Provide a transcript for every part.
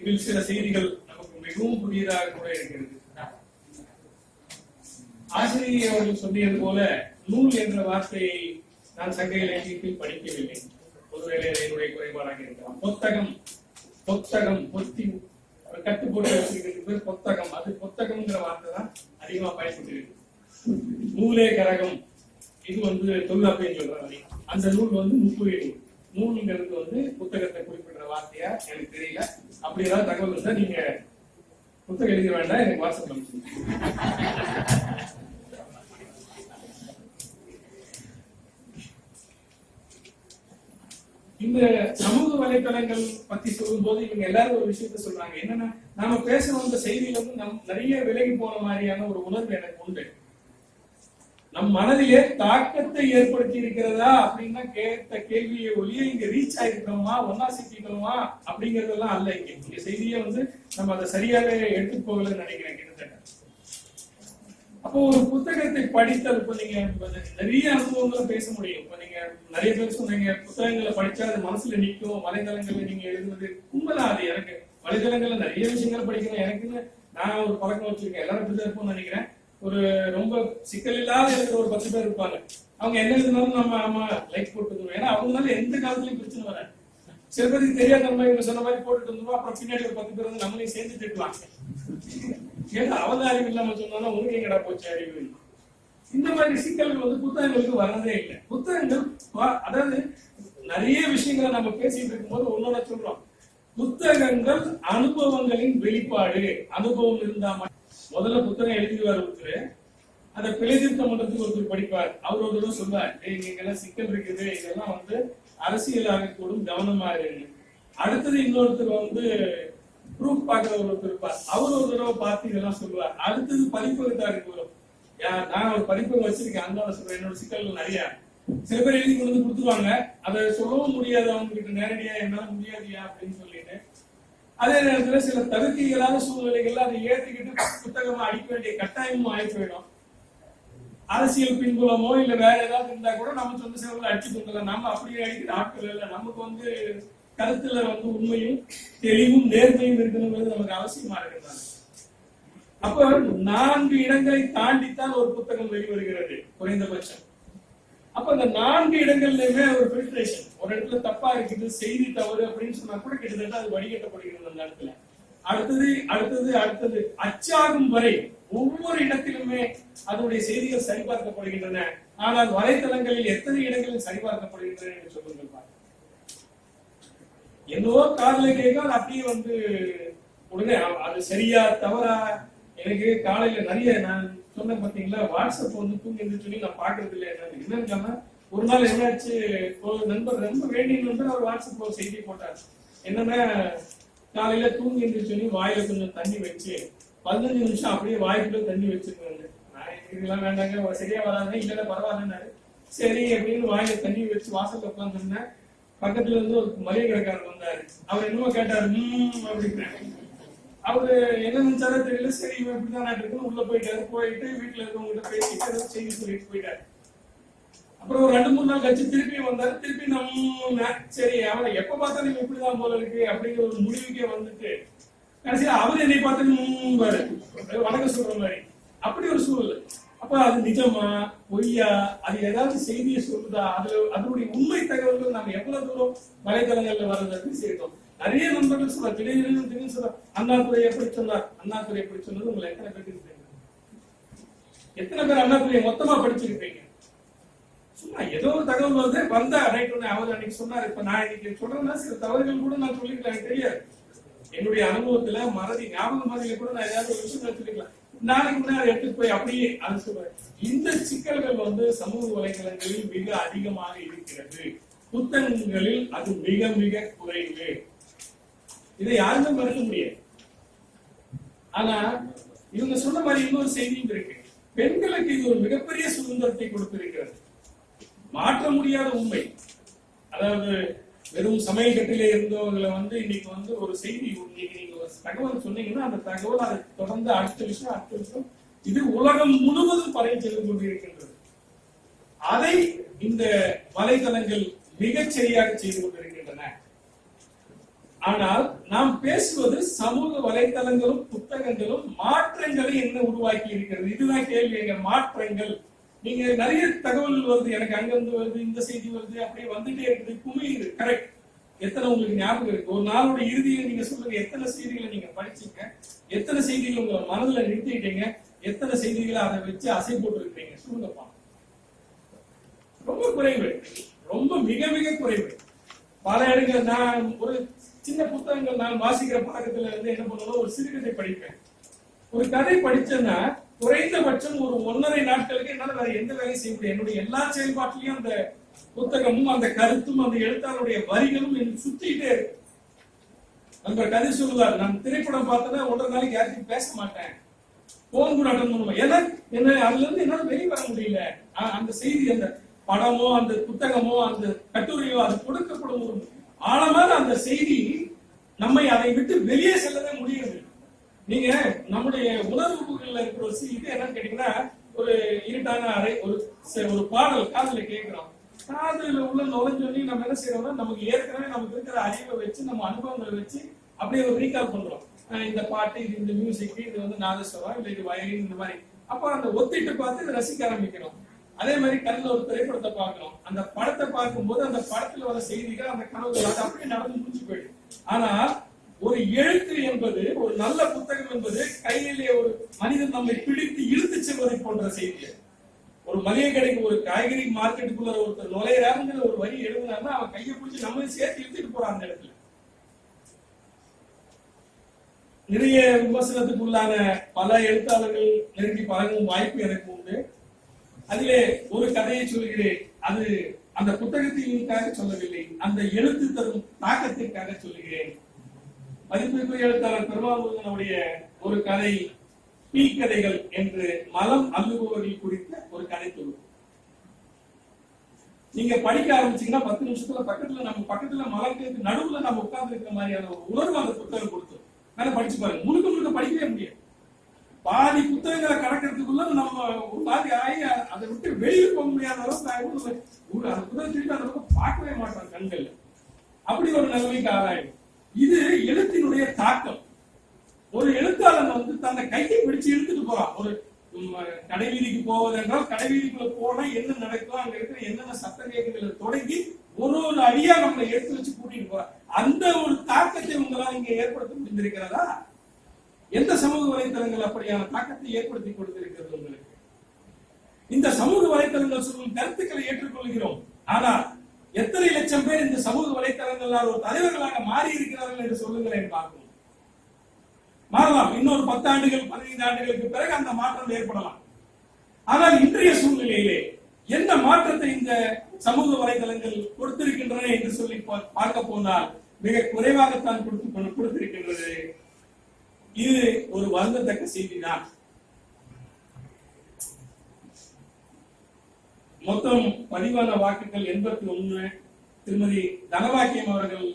இதில் சில செய்திகள் நமக்கு மிகவும் புதியதாக கூட இருக்கிறது. ஆசிரியர் அவர்கள் சொல்லியது போல நூல் என்ற வார்த்தையை நான் சங்க இலக்கியத்தில் படிக்கவில்லை. ஒருவேளை என்னுடைய குறைபாடாக இருக்கலாம். புத்தகம் புத்தகம் பொத்தி ஒரு கட்டு போட்டு வச்சிருக்கிறது பேர் புத்தகம். அது புத்தகம்ங்கிற வார்த்தை தான் அதிகமா பயன்பட்டு நூலே கரகம் இது வந்து தொல்லாப்பியம் சொல்றாங்க. அந்த நூல் வந்து முப்புய நூல் மூணுங்கிறது வந்து புத்தகத்தை குறிப்பிடுற வார்த்தையா? எனக்கு தெரியல. அப்படி ஏதாவது தகவல் இருந்தா நீங்க புத்தகம் எழுத வேண்டாம் எனக்கு வாட்ஸ்அப் அனுப்பிச்சு இந்த சமூக வலைத்தளங்கள் பத்தி சொல்லும்போது இவங்க எல்லாரும் ஒரு விஷயத்த சொல்றாங்க. என்னன்னா நாம பேசணும் இந்த செய்தியில இருந்து நம் நிறைய விலகி போன மாதிரியான ஒரு உணர்வு எனக்கு உண்டு. நம் மனதிலே தாக்கத்தை ஏற்படுத்தி இருக்கிறதா அப்படின்னா கேட்ட கேள்வியை ஒளிய இங்க ரீச் ஆயிருக்கிறோமா? ஒன்னா சிக்கிக்கிறோமா அப்படிங்கறதெல்லாம் அல்ல இங்க. இங்க செய்தியை வந்து நம்ம அதை சரியாக எடுத்து போகலன்னு நினைக்கிறேன் கிட்டத்தட்ட. அப்போ ஒரு புத்தகத்தை படித்தல் இப்ப நீங்க நிறைய அனுபவங்களை பேச முடியும். இப்ப நீங்க நிறைய பேர் சொன்னீங்க புத்தகங்களை படிச்சா அது மனசுல நிக்கும் வலைதளங்கள்ல நீங்க எழுதுவது. உண்மைதான் அது எனக்கு. வலைதளங்கள்ல நிறைய விஷயங்கள் படிக்கணும். எனக்குன்னு நான் ஒரு பழக்கம் வச்சிருக்கேன். எல்லாரும் இப்படிதான் இருப்போம்னு நினைக்கிறேன். ஒரு ரொம்ப சிக்கல் இல்லாத இருக்கிற ஒரு பத்து பேர் இருப்பாங்க. அவங்க என்ன எழுதினாலும் நம்ம நம்ம லைக் போட்டுக்கணும் ஏன்னா அவங்களால எந்த காலத்துலயும் பிரச்சனை வர சில பேருக்கு தெரியாத நம்ம இவங்க சொன்ன மாதிரி போட்டுட்டு இருந்தோம் அப்புறம் பின்னாடி ஒரு பத்து பேர் வந்து நம்மளையும் சேர்ந்து திட்டுவாங்க. ஏன்னா அவங்க அறிவு இல்லாம சொன்னாலும் உனக்கு எங்கடா போச்சு அறிவு? இந்த மாதிரி சிக்கல்கள் வந்து புத்தகங்களுக்கு வரதே இல்லை. புத்தகங்கள் வா- அதாவது நிறைய விஷயங்களை நம்ம பேசிட்டு இருக்கும்போது ஒன்னொன்னு சொல்றோம். புத்தகங்கள் அனுபவங்களின் வெளிப்பாடு. அனுபவம் இருந்தா மட்டும் முதல்ல புத்தகம் எழுதிவார் ஒருத்தர் அதை பிழை திருத்தம் பண்றதுக்கு ஒருத்தர் படிப்பார். அவர் ஒருத்தரும் தடவை சொல்வார் "ஏய், எல்லாம் சிக்கல் இருக்குது. இதெல்லாம் வந்து அரசியல் ஆகக்கூடும் கவனமா இருங்க அடுத்தது இன்னொருத்தர் வந்து ப்ரூஃப் பார்க்குற ஒருத்தர் இருப்பார். அவர் ஒரு தடவை பார்த்து இதெல்லாம் சொல்லுவார் அடுத்தது பதிப்பகத்தாருக்கு வரும். யா- நான் ஒரு பதிப்பகம் வச்சிருக்கேன். அந்த சொல்றேன் என்னோட சிக்கல்கள் நிறைய. சில பேர் எழுதி கொண்டு வந்து கொடுத்துருவாங்க. அதை சொல்லவும் முடியாது அவங்க கிட்ட நேரடியா என்னால முடியாதுயா அப்படின்னு சொல்லிட்டு அதே நேரத்துல சில தவிர்க்க சூழ்நிலைகள்ல அதை ஏத்துக்கிட்டு புத்தகமா அடிக்க வேண்டிய கட்டாயமும் ஆகி போயிடும். அரசியல் பின்புலமோ இல்ல வேற ஏதாவது இருந்தா கூட நம்ம சொந்த சேவல அடிச்சு தந்துடலாம் நம்ம அப்படியே அடிக்கிற ஆட்கள் இல்ல. நமக்கு வந்து கருத்துல வந்து உண்மையும் தெளிவும் நேர்மையும் இருக்கணுங்கிறது நமக்கு அவசியமா இருக்கிறாங்க அப்ப நான்கு இடங்களை தாண்டித்தான் ஒரு புத்தகம் வெளிவருகிறது. குறைந்தபட்சம். அப்ப அந்த நான்கு இடங்கள்லயுமே ஒரு ஃபில்ட்ரேஷன் ஒரு இடத்துல தப்பா இருக்குது செய்தி தவறு அப்படின்னு சொன்னா கூட கிட்டத்தட்ட அது வடிகட்டப்படுகிறது அந்த இடத்துல. அடுத்தது அடுத்தது அடுத்தது. அச்சாகும் வரை ஒவ்வொரு இடத்திலுமே அதனுடைய செய்திகள் சரிபார்க்கப்படுகின்றன. ஆனால் வலைத்தளங்களில் எத்தனை இடங்களில் சரிபார்க்கப்படுகின்றன என்று சொல்லுங்கள் பாருங்க. என்னவோ காதல கேட்க அப்படியே வந்து உடனே அது சரியா தவறா? எனக்கு காலையில நிறைய நான் சொன்னேன் பாத்தீங்களா வாட்ஸ்அப் வந்து தூங்கி சொல்லி நான் பாக்குறது இல்லை என்னன்னு? என்னன்னு ஒரு நாள் என்னாச்சு ஒரு நண்பர் ரொம்ப வேண்டிய நண்பர் அவர் வாட்ஸ்அப் ஒரு செய்தி போட்டார். என்னன்னா காலையில தூங்கி சொல்லி வாயில கொஞ்சம் தண்ணி வச்சு பதினஞ்சு நிமிஷம் அப்படியே வாய்க்குள்ள தண்ணி வச்சிருக்காங்க இதெல்லாம் வேண்டாங்க சரியா வராதுங்க இல்ல பரவாயில்லன்னாரு. சரி அப்படின்னு வாயில தண்ணி வச்சு வாசல்ல உட்காந்துருந்தேன் பக்கத்துல இருந்து ஒரு மளிகை கடைக்காரர் வந்தாரு. அவர் என்னமோ கேட்டாரு அப்படின்னு அவரு என்ன நினைச்சாரோ தெரியல சரி இவன் இப்படிதான் இருக்குன்னு உள்ள போயிட்டாரு. போயிட்டு வீட்டுல இருக்கவங்க பேசிட்டு ஏதோ செய்தி சொல்லிட்டு போயிட்டாரு. அப்புறம் ஒரு ரெண்டு மூணு நாள் கழிச்சு திருப்பி வந்தாரு. திருப்பி நம்ம சரி அவனை எப்ப பார்த்தாலும் நீங்க இப்படிதான் போல இருக்கு அப்படிங்கிற ஒரு முடிவுக்கே வந்துட்டு கடைசியா அவர் என்னை பார்த்து ம் பாரு வணக்கம் சொல்ற மாதிரி. அப்படி ஒரு சூழல் அப்ப அது நிஜமா பொய்யா அது ஏதாவது செய்தியை சொல்லுதா? அதுல அதனுடைய உண்மை தகவல்கள் நம்ம எவ்வளவு தூரம் வலைதளங்கள்ல வர்றதுக்கு சேர்த்தோம் நிறைய நண்பர்கள் சொல்ல திடீர்னு திடீர்னு சொல்ல அண்ணாதுரை எப்படி சொன்னார்? அண்ணாதுரை எப்படி சொன்னது? உங்களை எத்தனை பேருக்கு எத்தனை பேர் அண்ணாதுரை மொத்தமா படிச்சிருப்பீங்க? சும்மா ஏதோ ஒரு தகவல் வந்து வந்தா ரைட் ஒண்ணு அவர் அன்னைக்கு சொன்னார். இப்ப நான் இன்னைக்கு சொல்றேன்னா சில தவறுகள் கூட நான் சொல்லிக்கலாம் எனக்கு தெரியாது. என்னுடைய அனுபவத்துல மறதி ஞாபக மறதியில கூட நான் ஏதாவது ஒரு விஷயம் வச்சிருக்கலாம் நாளைக்கு முன்னாடி எடுத்துட்டு போய் அப்படியே அது சொல்றேன் இந்த சிக்கல்கள் வந்து சமூக வலைதளங்களில் மிக அதிகமாக இருக்கிறது. புத்தகங்களில் அது மிக மிக குறைவு. இதை யாருமே மறுக்க முடியாது. ஆனா இவங்க சொன்ன மாதிரி இன்னொரு செய்தியும் இருக்கு. பெண்களுக்கு இது ஒரு மிகப்பெரிய சுதந்திரத்தை கொடுத்திருக்கிறது. மாற்ற முடியாத உண்மை. அதாவது வெறும் சமையல் கட்டில இருந்தவங்களை வந்து இன்னைக்கு வந்து ஒரு செய்தி இன்னைக்கு நீங்க ஒரு தகவல் சொன்னீங்கன்னா அந்த தகவல் அதை தொடர்ந்து அடுத்த விஷயம் அடுத்த விஷயம் இது உலகம் முழுவதும் பரவி சென்று கொண்டிருக்கின்றது. அதை இந்த வலைதளங்கள் மிகச் சரியாக செய்து கொண்டிருக்கிறது ஆனால் நாம் பேசுவது சமூக வலைத்தளங்களும் புத்தகங்களும் மாற்றங்களை என்ன உருவாக்கி இருக்கிறது? இதுதான் கேள்வி எங்க மாற்றங்கள். நீங்க நிறைய தகவல் வருது எனக்கு அங்கிருந்து வருது இந்த செய்தி வருது அப்படியே வந்துட்டே இருக்குது குமியுது கரெக்ட் எத்தனை உங்களுக்கு ஞாபகம் இருக்கு? ஒரு நாளோட இறுதியை நீங்க சொல்லுங்க எத்தனை செய்திகளை நீங்க படிச்சீங்க? எத்தனை செய்திகளை உங்க மனதுல நிறுத்திட்டீங்க? எத்தனை செய்திகளை அதை வச்சு அசை போட்டு இருக்கீங்க சொல்லுங்கப்பா ரொம்ப குறைவு. ரொம்ப மிக மிக குறைவு. பல இடங்கள் நான் ஒரு சின்ன புத்தகங்கள் நான் வாசிக்கிற பழக்கத்துல இருந்து என்ன பண்ணுவோம் ஒரு சிறுகதை படிப்பேன். ஒரு கதை படிச்சேன்னா குறைந்தபட்சம் ஒரு ஒன்றரை நாட்களுக்கு என்னால வேற எந்த வேலையும் செய்ய முடியும் என்னுடைய எல்லா செயல்பாட்டிலையும் அந்த புத்தகமும் அந்த கருத்தும் அந்த எழுத்தாளருடைய வரிகளும் எனக்கு சுத்திக்கிட்டே இருக்கு. நண்பர் கதை சொல்லுவார் நான் திரைப்படம் பார்த்தேன்னா ஒன்றரை நாளைக்கு யாருக்கும் பேச மாட்டேன். போன் கூட அட்டன் பண்ணுவேன் ஏன்னா என்ன அதுல இருந்து என்னால வெளியே வர முடியல. அந்த செய்தி அந்த படமோ அந்த புத்தகமோ அந்த கட்டுரையோ அது கொடுக்கப்படும் ஒரு ஆழமாக அந்த செய்தி நம்மை அதை விட்டு வெளியே செல்லவே முடியாது நீங்க நம்முடைய உணர்வுகள்ல இருக்கிற ஒரு சி- இது என்னன்னு கேட்டீங்கன்னா ஒரு இருட்டான அறை ஒரு ஒரு பாடல் காதல கேட்கிறோம். காதல உள்ள நுழைஞ்சொல்லி நம்ம என்ன செய்யறோம்னா நமக்கு ஏற்கனவே நமக்கு இருக்கிற அறிவை வச்சு நம்ம அனுபவங்களை வச்சு அப்படியே ஒரு ரீகால் பண்றோம். இந்த பாட்டு இது இந்த மியூசிக் இது வந்து நாதஸ்வரம் இல்ல இது வயலின் இந்த மாதிரி. அப்ப அந்த ஒத்திட்டு பார்த்து ரசிக்க ஆரம்பிக்கிறோம். அதே மாதிரி கண்ணில் ஒரு திரைப்படத்தை பார்க்கிறோம். அந்த படத்தை பார்க்கும்போது அந்த படத்துல வர செய்திகள் அந்த கனவுகள் அது அப்படியே நடந்து முடிஞ்சு போயிடும். ஆனா ஒரு எழுத்து என்பது ஒரு நல்ல புத்தகம் என்பது கையிலே ஒரு மனிதன் நம்மை பிடித்து இழுத்து செல்வதை போன்ற செய்தி ஒரு மளிகை கடைக்கு ஒரு காய்கறி மார்க்கெட்டுக்குள்ள ஒருத்தர் நுழையிறாருங்கிற ஒரு வரி எழுதுனா அவன் கையை பிடிச்சி நம்மளையும் சேர்த்து இழுத்துட்டு போறான் அந்த இடத்துல. நிறைய விமர்சனத்துக்குள்ளான பல எழுத்தாளர்கள் நெருங்கி பழகும் வாய்ப்பு எனக்கு உண்டு. அதிலே ஒரு கதையை சொல்கிறேன். அது அந்த புத்தகத்திற்காக சொல்லவில்லை அந்த எழுத்து தரும் தாக்கத்திற்காக சொல்லுகிறேன் மதிப்பிற்குரிய எழுத்தாளர் பெருமாளுடைய ஒரு கதை பீ கதைகள் என்று மலம் அள்ளுபவர்கள் குறித்த ஒரு கதை தொகுப்பு. நீங்க படிக்க ஆரம்பிச்சீங்கன்னா பத்து நிமிஷத்துல பக்கத்துல நம்ம பக்கத்துல மலருக்கு நடுவுல நம்ம உட்கார்ந்து இருக்கிற மாதிரியான உணர்வு அந்த புத்தகம் கொடுத்தோம் நல்லா படிச்சு பாருங்க. முழுக்க முழுக்க படிக்கவே முடியாது. பாதி புத்தகங்களை கடக்கிறதுக்குள்ள நம்ம ஒரு மாதிரி ஆகி அதை விட்டு வெளியே போக முடியாத அளவுக்கு ஆகி ஒரு- அந்த புத்தகம் அந்த அளவுக்கு பார்க்கவே மாட்டோம் கண்கள்ல. அப்படி ஒரு நிலைமைக்கு ஆராயும் இது எழுத்தினுடைய தாக்கம். ஒரு எழுத்தாளன் வந்து தன்னை கையை பிடிச்சு இழுத்துட்டு போறான். ஒரு கடைவீதிக்கு கடை வீதிக்கு போவதென்றால் கடை போனா என்ன நடக்கும் அங்க இருக்கிற என்னென்ன சத்த கேட்குதுல தொடங்கி ஒரு ஒரு அடியா நம்மளை எடுத்து வச்சு கூட்டிட்டு போறான். அந்த ஒரு தாக்கத்தை உங்களால் இங்க ஏற்படுத்த முடிந்திருக்கிறதா? எந்த சமூக வலைத்தளங்கள் அப்படியான தாக்கத்தை ஏற்படுத்தி கொடுத்திருக்கிறது உங்களுக்கு? இந்த சமூக வலைத்தளங்கள் சொல்லும் கருத்துக்களை ஏற்றுக்கொள்கிறோம். ஆனால் எத்தனை லட்சம் பேர் இந்த சமூக வலைத்தளங்களால் ஒரு தலைவர்களாக மாறி இருக்கிறார்கள் என்று சொல்லுங்களேன் பார்க்கும் மாறலாம். இன்னொரு பத்து ஆண்டுகள் பதினைந்து ஆண்டுகளுக்கு பிறகு அந்த மாற்றம் ஏற்படலாம். ஆனால் இன்றைய சூழ்நிலையிலே என்ன மாற்றத்தை இந்த சமூக வலைதளங்கள் கொடுத்திருக்கின்றன என்று சொல்லி பா- பார்க்க போனால் மிக குறைவாகத்தான் கொடுத்து கொடுத்திருக்கின்றது. இது ஒரு வருந்தத்தக்க செய்திதான். மொத்தம் பதிவான வாக்குகள் எண்பத்தி ஒண்ணு திருமதி தனவாக்கியம் அவர்கள்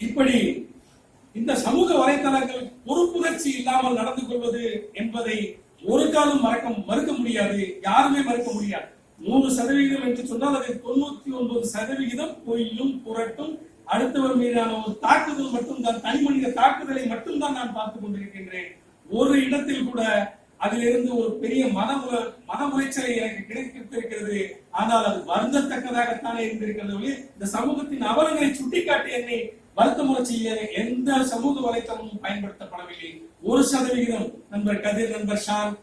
இப்படி இந்த சமூக வலைத்தளங்கள் பொறுப்புணர்ச்சி இல்லாமல் நடந்து கொள்வது என்பதை ஒரு காலம் மறக்க மறுக்க முடியாது யாருமே மறுக்க முடியாது. மூன்று சதவிகிதம் என்று சொன்னால் அது தொண்ணூத்தி ஒன்பது சதவிகிதம் பொய்யும் புரட்டும். அடுத்தவர் மீதான ஒரு தாக்குதல் மட்டும்தான் தனி மனித தாக்குதலை மட்டும்தான் நான் பார்த்துக் கொண்டிருக்கின்றேன். ஒரு இடத்தில் கூட அதிலிருந்து ஒரு பெரிய மன உல- மன உளைச்சலை எனக்கு கிடைத்திருக்கிறது. ஆனால் அது வருந்தத்தக்கதாகத்தானே இருந்திருக்கிறது இந்த சமூகத்தின் அவலங்களை சுட்டிக்காட்டி என்னை வருத்தமுறை செய்ய எந்த சமூக வலைத்தளமும் பயன்படுத்தப்படவில்லை. ஒரு சதவிகிதம் நண்பர் கதிர் நண்பர் ஷான்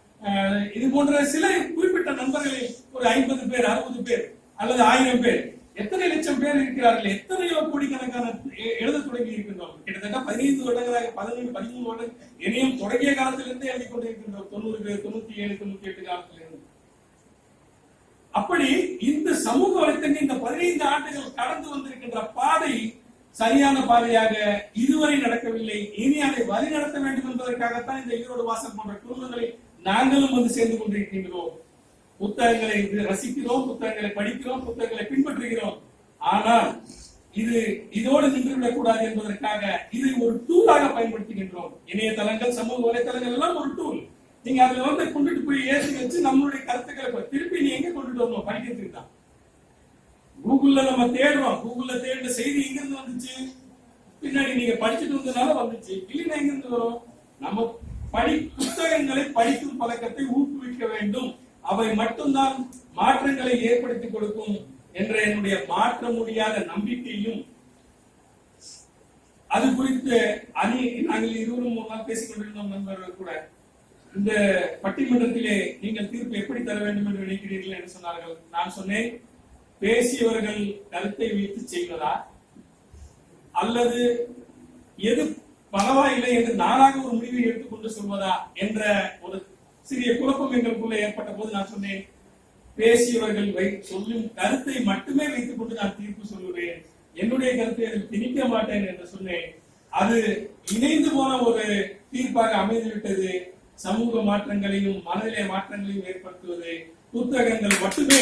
இது போன்ற சில குறிப்பிட்ட நண்பர்களில் ஒரு ஐம்பது பேர் அறுபது பேர் அல்லது ஆயிரம் பேர் எத்தனை லட்சம் பேர் இருக்கிறார்கள் எத்தனையோ கோடிக்கணக்கான எழுத தொடங்கி இருக்கின்றோம். கிட்டத்தட்ட பதினைந்து வருடங்களாக பதினேழு பதிமூணு வருடம் இனியும் தொடங்கிய காலத்திலிருந்தே எழுதி கொண்டிருக்கின்றோம். தொண்ணூறு பேர் தொண்ணூத்தி ஏழு தொண்ணூத்தி எட்டு காலத்திலிருந்து. அப்படி இந்த சமூக வலைத்தங்க இந்த பதினைந்து ஆண்டுகள் கடந்து வந்திருக்கின்ற பாதை சரியான பாதையாக இதுவரை நடக்கவில்லை. இனி அதை வழி நடத்த வேண்டும் என்பதற்காகத்தான் இந்த ஈரோடு வாசல் போன்ற குடும்பங்களை நாங்களும் வந்து சேர்ந்து கொண்டிருக்கின்றோம். புத்தகங்களை ரசிக்கிறோம் புத்தகங்களை படிக்கிறோம் புத்தகங்களை பின்பற்றுகிறோம். ஆனால் இது இதோடு நின்றுவிடக் கூடாது என்பதற்காக இதை ஒரு டூலாக பயன்படுத்துகின்றோம். இணையதளங்கள் சமூக வலைதளங்கள் எல்லாம் ஒரு டூல் நீங்க அதுல வந்து கொண்டுட்டு போய் ஏசி வச்சு நம்மளுடைய கருத்துக்களை திருப்பி நீ எங்க கொண்டுட்டு வரணும்? படிக்கிறதுக்கு தான். கூகுள்ல நம்ம தேடுறோம். கூகுள்ல தேடின செய்தி எங்க இருந்து வந்துச்சு? பின்னாடி நீங்க படிச்சுட்டு வந்ததுனால வந்துச்சு. இல்லைன்னா எங்க இருந்து வரும்? நம்ம படி புத்தகங்களை படிக்கும் பழக்கத்தை ஊக்குவிக்க வேண்டும். அவை மட்டும்தான் மாற்றங்களை ஏற்படுத்தி கொடுக்கும் என்ற என்னுடைய மாற்ற முடியாத நம்பிக்கையும் அது குறித்து அணி நாங்கள் இருவரும் ஒரு நாள் பேசிக் கொண்டிருந்தோம் நண்பர்கள் கூட. இந்த பட்டிமன்றத்திலே நீங்கள் தீர்ப்பு எப்படி தர வேண்டும் என்று நினைக்கிறீர்கள் என்று சொன்னார்கள். நான் சொன்னேன். பேசியவர்கள் கருத்தை வைத்து செய்வதா? அல்லது எது பரவாயில்லை என்று நானாக ஒரு முடிவை எடுத்துக்கொண்டு சொல்வதா? என்ற ஒரு சிறிய குழப்பம் எங்களுக்குள்ள ஏற்பட்ட போது நான் சொன்னேன். பேசியவர்கள் வை சொல்லும் கருத்தை மட்டுமே வைத்துக் கொண்டு நான் தீர்ப்பு சொல்லுவேன் என்னுடைய கருத்தை அதில் திணிக்க மாட்டேன் என்று சொன்னேன். அது இணைந்து போன ஒரு தீர்ப்பாக அமைந்துவிட்டது. சமூக மாற்றங்களையும் மனநிலை மாற்றங்களையும் ஏற்படுத்துவது புத்தகங்கள் மட்டுமே